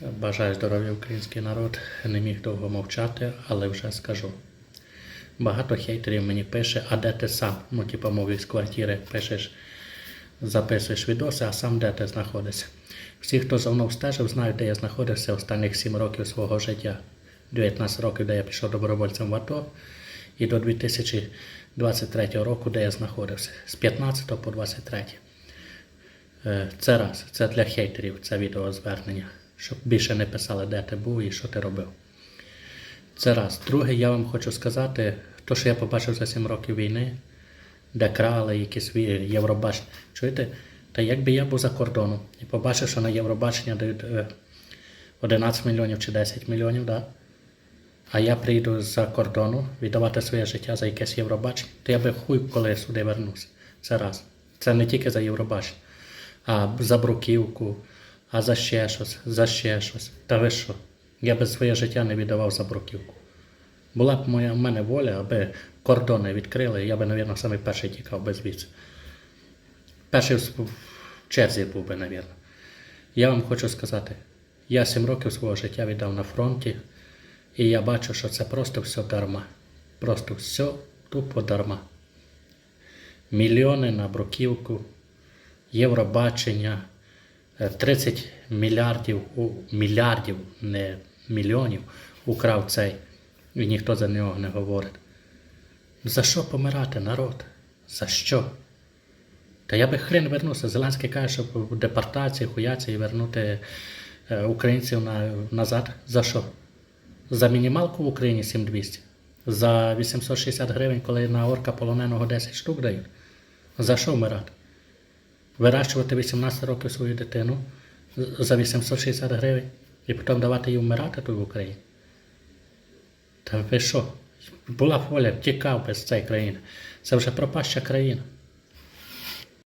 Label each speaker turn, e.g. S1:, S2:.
S1: Бажаю здоров'я український народ. Не міг довго мовчати, але вже скажу. Багато хейтерів мені пише, а де ти сам? Ну, типу, мові з квартири пишеш, записуєш відоси, а сам де ти знаходишся. Всі, хто за мною стежив, знають, де я знаходився останніх 7 років свого життя. 19 років, де я пішов добровольцем в АТО, і до 2023 року, де я знаходився. З 15 по 23. Е, Це раз, це для хейтерів, це відеозвернення, щоб більше не писали, де ти був і що ти робив. Це раз. Друге, я вам хочу сказати, то, що я побачив за 7 років війни, де крали якісь Євробачення. Чуєте? Та якби я був за кордоном і побачив, що на Євробачення дають е, 11 мільйонів чи 10 мільйонів, да? а я прийду з-за кордону віддавати своє життя за якесь Євробачення, то я би хуй коли сюди вернуся. Це раз. Це не тільки за Євробачення, а за бруківку, а за ще щось, за ще щось. Та ви що? Я би своє життя не віддавав за бруківку. Була б моя в мене воля, аби кордони відкрили, я би, мабуть, саме перший тікав би звідси. Перший в черзі був би, мабуть. Я вам хочу сказати, я сім років свого життя віддав на фронті, і я бачу, що це просто все дарма. Просто все тупо дарма. Мільйони на бруківку, Євробачення, 30 мільярдів, мільярдів, не мільйонів, украв цей, і ніхто за нього не говорить. За що помирати, народ? За що? Та я би хрен вернувся. Зеленський каже, що в депортації, хуяці і вернути е, українців на, назад. За що? За мінімалку в Україні 7200? За 860 гривень, коли на орка полоненого 10 штук дають? За що вмирати? Вирощувати 18 років свою дитину за 860 гривень і потім давати їй вмирати тут в Україні? Та ви що? Була воля, тікав би з цієї країни. Це вже пропаща країна.